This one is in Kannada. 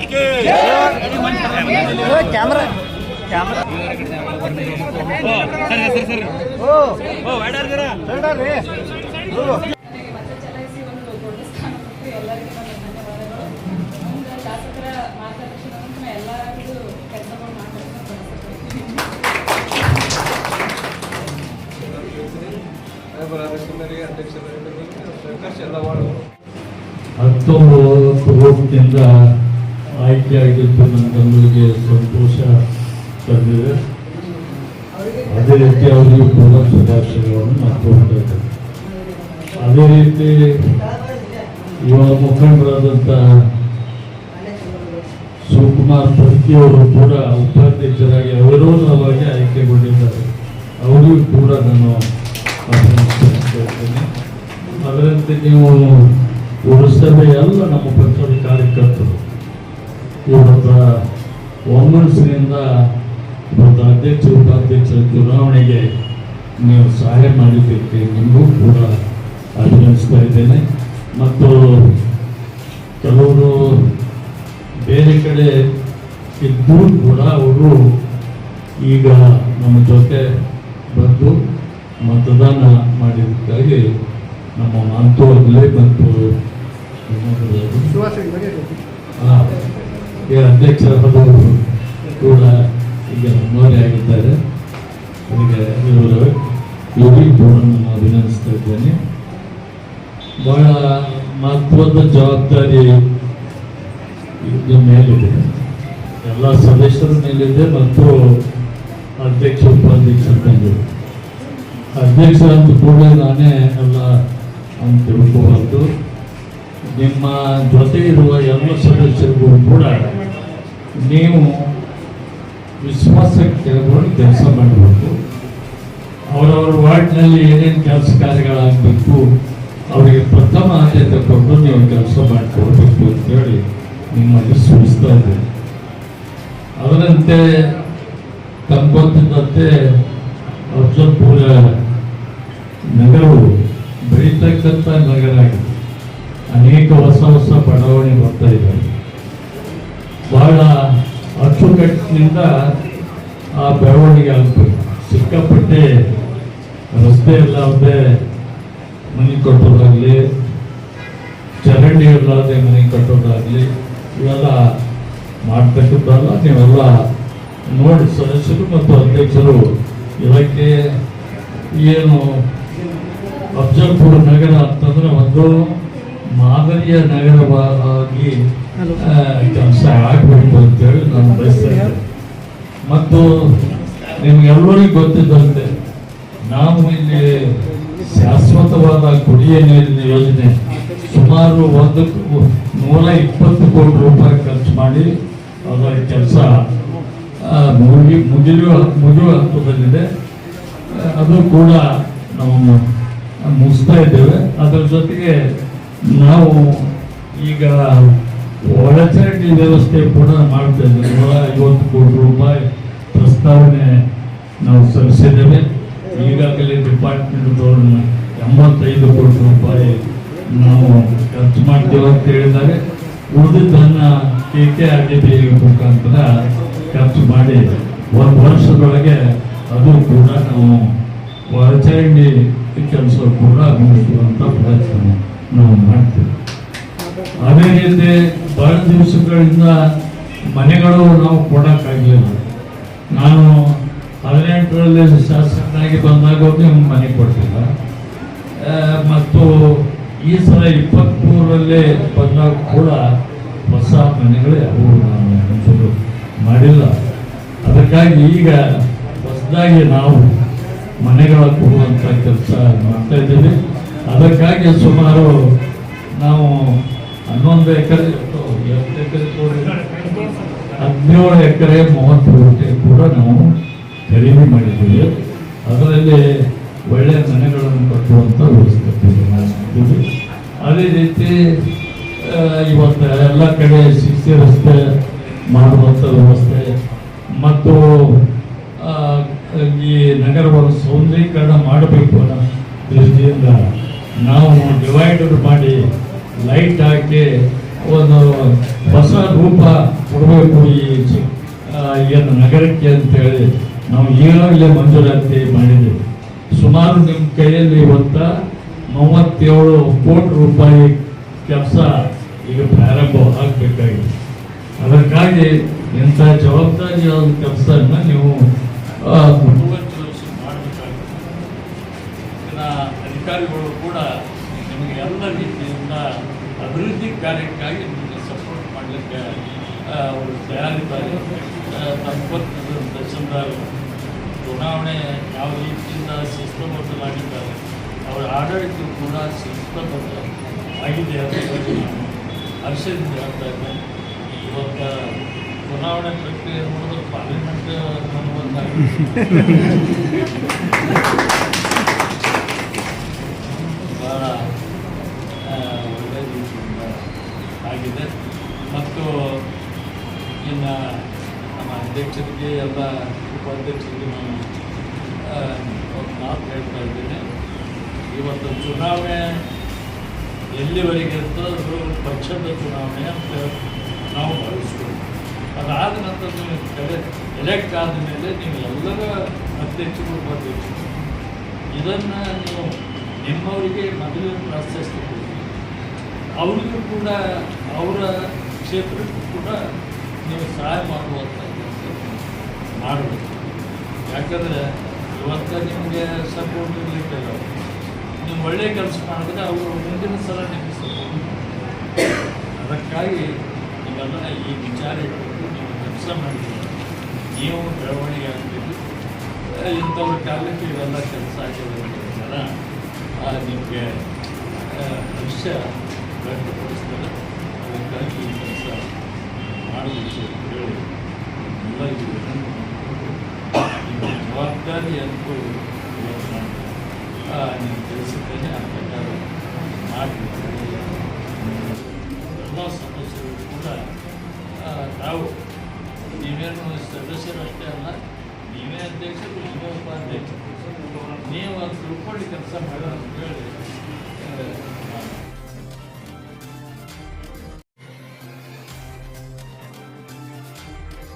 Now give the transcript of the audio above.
ಮೇಳಕ್ಕೆ ಕ್ಯಾಮ್ರಾ. ಕ್ಯಾಮ್ರಾ ನಾ ಎಲ್ಲರಿಗೂ ಕೆಲಸಗಳು ಮಾಡ್ಕೊಂಡು ಹತ್ತೊಂಬತ್ತು ವೋಟ್ನಿಂದ ಆಯ್ಕೆಯಾಗಿದ್ದು ನನ್ನ ತಮ್ಮಿಗೆ ಸಂತೋಷ ತಂದಿದೆ. ಅದೇ ರೀತಿ ಅವರಿಗೆ ಕೂಡ ಶುಭಾಶಯಗಳನ್ನು ನಾನು ಅದೇ ರೀತಿ ಇವಾಗ ಮುಖಂಡರಾದಂಥ ಶಿವಕುಮಾರ್ ಪ್ರತಿಯವರು ಕೂಡ ಉಪಾಧ್ಯಕ್ಷರಾಗಿ ಅವಿರೋಧವಾಗಿ ಆಯ್ಕೆಗೊಂಡಿದ್ದಾರೆ ಅವರಿಗೂ ಕೂಡ ನಾನು ಅಭಿನಂದಿಸ್ತೇನೆ ಅದರಂತೆ ನೀವು ಪುರಸಭೆ ಎಲ್ಲ ನಮ್ಮ ಪಕ್ಷದ ಕಾರ್ಯಕರ್ತರು ಇವತ್ತ ಒಮ್ಮನಸ್ಸಿನಿಂದ ಇವತ್ತು ಅಧ್ಯಕ್ಷ ಉಪಾಧ್ಯಕ್ಷರ ಚುನಾವಣೆಗೆ ನೀವು ಸಹಾಯ ಮಾಡಿದ್ದಕ್ಕೆ ನಿಮಗೂ ಕೂಡ ಅಭಿನಂದಿಸ್ತಾ ಇದ್ದೇನೆ. ಮತ್ತು ಕೆಲವರು ಬೇರೆ ಕಡೆ ಇದ್ದರೂ ಕೂಡ ಅವರು ಈಗ ನಮ್ಮ ಜೊತೆ ಬಂದು ಮತದಾನ ಮಾಡಿದ್ದಕ್ಕಾಗಿ ನಮ್ಮ ಮಾತು ಮತ್ತು ಬಂತು ಆ, ಈ ಅಧ್ಯಕ್ಷರಾದವರು ಕೂಡ ಈಗ ಆಗಿದ್ದಾರೆ. ಅದಕ್ಕೆ ಇವರು ಕೂಡ ನಾನು ಅಭಿನಂದಿಸ್ತಾ ಇದ್ದೇನೆ. ಬಹಳ ಮಹತ್ವದ ಜವಾಬ್ದಾರಿ ಮೇಲಿದೆ. ಎಲ್ಲ ಸದಸ್ಯರ ಮೇಲಿದೆ ಮತ್ತು ಅಧ್ಯಕ್ಷ, ಉಪಾಧ್ಯಕ್ಷರ ಮೇಲಿದೆ. ಅಧ್ಯಕ್ಷ ಅಂತ ಕೂಡ ನಾನೇ ಎಲ್ಲ ಅಂತ ತಿಳ್ಕೋಬಾರ್ದು ನಿಮ್ಮ ಜೊತೆ ಇರುವ ಎಲ್ಲ ಸದಸ್ಯರಿಗೂ ಕೂಡ ನೀವು ವಿಶ್ವಾಸಕ್ಕೆ ತೆಗೆದುಕೊಂಡು ಕೆಲಸ ಮಾಡಬೇಕು. ಅವರವರ ವಾರ್ಡ್ನಲ್ಲಿ ಏನೇನು ಕೆಲಸ ಕಾರ್ಯಗಳಾಗಬೇಕು, ಅವರಿಗೆ ಪ್ರಥಮ ಆದ್ಯತೆ ಕೊಟ್ಟು ನೀವು ಕೆಲಸ ಮಾಡಿಕೊಡ್ಬೇಕು ಅಂತೇಳಿ ನಿಮ್ಮಲ್ಲಿ ಸೂಚಿಸ್ತಾ ಇದ್ದೇನೆ ಅದರಂತೆ ತಮ್ಗೊತ್ತಿದ್ದಂತೆ ಅಫಜಲ್ಪುರ ನಗರವು ಬೆಳೀತಕ್ಕಂಥ ನಗರ ಆಗಿದೆ. ಅನೇಕ ಹೊಸ ಹೊಸ ಬಡಾವಣೆ ಬರ್ತಾ ಇದ್ದಾರೆ ಬಹಳ ಅಚ್ಚುಕಟ್ಟಿನಿಂದ ಆ ಬೆಳವಣಿಗೆ ಆಗಬೇಕು ಸಿಕ್ಕಾಪಟ್ಟೆ ರಸ್ತೆ ಎಲ್ಲ ಮನೆ ಕಟ್ಟೋದಾಗಲಿ, ಚರಂಡಿ ಇಲ್ಲದೆ ಮನೆ ಕಟ್ಟೋದಾಗಲಿ, ಇವೆಲ್ಲ ಮಾಡ್ತಕ್ಕಂಥದ್ದಲ್ಲ. ನೀವೆಲ್ಲ ನೋಡಿ ಸದಸ್ಯರು ಮತ್ತು ಅಧ್ಯಕ್ಷರು ಇದಕ್ಕೆ ಏನು ಅಫಜಲ್ಪುರ ನಗರ ಅಂತಂದ್ರೆ ಒಂದು ಮಾದರಿಯ ನಗರವಾಗಿ ಕೆಲಸ ಆಗಬೇಕು ಅಂತೇಳಿ ನಾನು ಬಯಸ್ತಾ ಇದ್ದೇನೆ. ಮತ್ತು ನಿಮ್ಗೆಲ್ಲರಿಗೂ ಗೊತ್ತಿದ್ದಂತೆ ನಾವು ಇಲ್ಲಿ ಶಾಶ್ವತವಾದ ಕುಡಿಯ ನೀರಿನ ಯೋಜನೆ ಸುಮಾರು ಒಂದು ನೂರ ಇಪ್ಪತ್ತು ಕೋಟಿ ರೂಪಾಯಿ ಖರ್ಚು ಮಾಡಿ ಅದರ ಕೆಲಸ ಮುಗಿ ಮುಗಿಯುವ ಮುಗಿಯುವ ಹಂತದಲ್ಲಿದೆ. ಅದು ಕೂಡ ನಾವು ಮುಗಿಸ್ತಾ ಇದ್ದೇವೆ. ಅದರ ಜೊತೆಗೆ ನಾವು ಈಗ ಒಳಚರಂಡಿ ವ್ಯವಸ್ಥೆ ಕೂಡ ಮಾಡ್ತಾ ಇದ್ದೇವೆ. ನೂರ ಐವತ್ತು ಕೋಟಿ ರೂಪಾಯಿ ಪ್ರಸ್ತಾವನೆ ನಾವು ಸಲ್ಲಿಸಿದ್ದೇವೆ. ಈಗಾಗಲೇ ಡಿಪಾರ್ಟ್ಮೆಂಟ್ದವ್ರನ್ನ ಎಂಬತ್ತೈದು ಕೋಟಿ ರೂಪಾಯಿ ನಾವು ಖರ್ಚು ಮಾಡ್ತೇವೆ ಅಂತ ಹೇಳಿದ್ದಾರೆ. ಉಳಿದಿದ್ದನ್ನು K K R D B ಮುಖಾಂತರ ಖರ್ಚು ಮಾಡಿ ಒಂದು ವರ್ಷದೊಳಗೆ ಅದು ಕೂಡ ನಾವು ಒಳಚರಂಡಿ ಕೆಲಸ ಕೂಡ ಮುಗಿಸುವಂಥ ಪ್ರಯತ್ನ. ನಾವು ಮಾಡ್ತೇವೆ. ಅದೇ ರೀತಿ ಬಹಳ ದಿವಸಗಳಿಂದ ಮನೆಗಳು ನಾವು ಕೊಡೋಕ್ಕಾಗಲಿಲ್ಲ ನಾನು ಹದಿನೆಂಟರಲ್ಲಿ ಶಾಸಕನಾಗಿ ಬಂದಾಗ ನಿಮ್ಮ ಮನೆ ಕೊಡ್ತಿಲ್ಲ ಮತ್ತು ಈ ಸಲ ಇಪ್ಪತ್ತ್ಮೂರರಲ್ಲಿ ಬಂದಾಗ ಕೂಡ ಹೊಸ ಮನೆಗಳು ಅವು ನಾನು ಒಂಚೂರು ಮಾಡಿಲ್ಲ. ಅದಕ್ಕಾಗಿ ಈಗ ಹೊಸದಾಗಿ ನಾವು ಮನೆಗಳ ಕೊಡುವಂಥ ಕೆಲಸ ಮಾಡ್ತಾ ಇದ್ದೀವಿ. ಅದಕ್ಕಾಗಿ ಸುಮಾರು ನಾವು ಹನ್ನೊಂದು ಎಕರೆ ಎಷ್ಟು ಎಕರೆ ಹದಿನೇಳು ಎಕರೆ ಮೂವತ್ತು ಕೋಟಿ ಕೂಡ ನಾವು ಖರೀದಿ ಮಾಡಿದ್ದೀವಿ. ಅದರಲ್ಲಿ ಒಳ್ಳೆಯ ಮನೆಗಳನ್ನು ಕಟ್ಟುವಂಥ ವ್ಯವಸ್ಥೆ ಅದೇ ರೀತಿ ಇವತ್ತು ಎಲ್ಲ ಕಡೆ ಶಿಕ್ಷೆ ರಸ್ತೆ ಮಾಡುವಂಥ ವ್ಯವಸ್ಥೆ ಮತ್ತು ಈ ನಗರವನ್ನು ಸೌಂದರೀಕರಣ ಮಾಡಬೇಕು ಅನ್ನೋ ದೃಷ್ಟಿಯಿಂದ ನಾವು ಡಿವೈಡರ್ ಮಾಡಿ ಲೈಟ್ ಹಾಕಿ ಒಂದು ಹೊಸ ರೂಪ ಕೊಡಬೇಕು ಈ ಏನು ನಗರಕ್ಕೆ ಅಂತೇಳಿ ನಾವು ಈಗಾಗಲೇ ಮಂಜೂರಾತಿ ಮಾಡಿದ್ದೀವಿ. ಸುಮಾರು ನಿಮ್ಮ ಕೈಯಲ್ಲಿ ಇವತ್ತ ಮೂವತ್ತೇಳು ಕೋಟಿ ರೂಪಾಯಿ ಕೆಲಸ ಈಗ ಪ್ರಾರಂಭ ಆಗಬೇಕಾಗಿದೆ. ಅದಕ್ಕಾಗಿ ಇಂಥ ಜವಾಬ್ದಾರಿಯಾದ ಕೆಲಸನ ನೀವು ಮಾಡಬೇಕಾಗಿದೆ. ಅಧಿಕಾರಿಗಳು ಕೂಡ ನಿಮಗೆ ಎಲ್ಲ ರೀತಿಯಿಂದ ಅಭಿವೃದ್ಧಿ ಕಾರ್ಯಕ್ಕಾಗಿ ನಿಮಗೆ ಸಪೋರ್ಟ್ ಮಾಡಲಿಕ್ಕೆ ಅವರು ತಯಾರಿದ್ದಾರೆ. ನಮ್ಮ ತಹಸೀಲ್ದಾರ್ ಚುನಾವಣೆ ಯಾವ ರೀತಿಯಿಂದ ಶಿಸ್ತಬದ್ಧರಾಗಿದ್ದಾರೆ, ಅವರ ಆಡಳಿತ ಕೂಡ ಶಿಸ್ತಬದ್ಧ ಆಗಿದೆ ಅಂತ ನಾನು ಹರ್ಷದಿಂದ ಹೇಳ್ತಾ ಇದ್ದೇನೆ ಇವತ್ತು ಚುನಾವಣೆ ಪ್ರಕ್ರಿಯೆ ನೋಡಿದ್ರೆ ಪಾರ್ಲಿಮೆಂಟ್ ಭಾಳ ಅಧ್ಯಕ್ಷರಿಗೆ ಎಲ್ಲ ಉಪಾಧ್ಯಕ್ಷರಿಗೆ ನಾನು ಒಂದು ಮಾತು ಹೇಳ್ತಾ ಇದ್ದೇನೆ. ಇವತ್ತು ಚುನಾವಣೆ ಎಲ್ಲಿವರೆಗೆ ಇರ್ತದೆ ಪಕ್ಷದ ಚುನಾವಣೆ ಅಂತ ನಾವು ಭಾವಿಸ್ಬೋದು ಅದಾದ ನಂತರ ನೀವು ಎಲೆಕ್ಟ್ ಆದ ಮೇಲೆ ನೀವು ಎಲ್ಲರ ಅಧ್ಯಕ್ಷರು, ಉಪಾಧ್ಯಕ್ಷರು, ಇದನ್ನು ನೀವು ನಿಮ್ಮವರಿಗೆ ಮೊದಲು ಪ್ರಾಶಸ್ತ್ಯ ಕೊಡಿ ಅವರಿಗೂ ಕೂಡ, ಅವರ ಕ್ಷೇತ್ರಕ್ಕೂ ಕೂಡ ನೀವು ಸಹಾಯ ಮಾಡುವಂಥ ಮಾಡಬೇಕು ಯಾಕಂದರೆ ಇವತ್ತು ನಿಮಗೆ ಸಪೋರ್ಟ್ ಇರಲಿಕ್ಕಿಲ್ಲ. ನೀವು ಒಳ್ಳೆಯ ಕೆಲಸ ಮಾಡಿದ್ರೆ ಅವರು ಮುಂದಿನ ಸಲ ನಿಮಗೆ ಸಪೋರ್ಟ್ ಅದಕ್ಕಾಗಿ ನೀವೆಲ್ಲ ಈ ವಿಚಾರ ಇಟ್ಕೊಂಡು ನೀವು ಕೆಲಸ ಮಾಡಿದ್ದೀರಿ ನೀವು ಬೆಳವಣಿಗೆ ಆಗ್ತೀರಿ ಆ, ಇಂಥವ್ರ ಕಾಲಕ್ಕೆ ಇವೆಲ್ಲ ಕೆಲಸ ಆಗಿರೋದ್ರಿಂದ ನಿಮಗೆ ಭವಿಷ್ಯ ವ್ಯಕ್ತಪಡಿಸ್ತಾರೆ. ಅದಕ್ಕಾಗಿ ಈ ಕೆಲಸ ಅಂತ ಹೇಳಿ. ಎಲ್ಲ ಇದು ನಿಮ್ಮ ಜವಾಬ್ದಾರಿ ಅಂತೂ ಇವತ್ತು ನಾನು ತಿಳಿಸಿದ್ದೇನೆ ಆ ಪ್ರಕಾರ ಮಾಡಿ. ಎಲ್ಲ ಸದಸ್ಯರು ಕೂಡ ನಾವು ನೀವೇನು ಸದಸ್ಯರು ಅಷ್ಟೇ ಅಲ್ಲ, ನೀವೇ ಅಧ್ಯಕ್ಷರು ನೀವೇ ಉಪಾಧ್ಯಕ್ಷರು ನೀವು ಅದು ತಿಳ್ಕೊಳ್ಳಿ ಕೆಲಸ ಮಾಡೋಣ ಅಂತ ಹೇಳಿ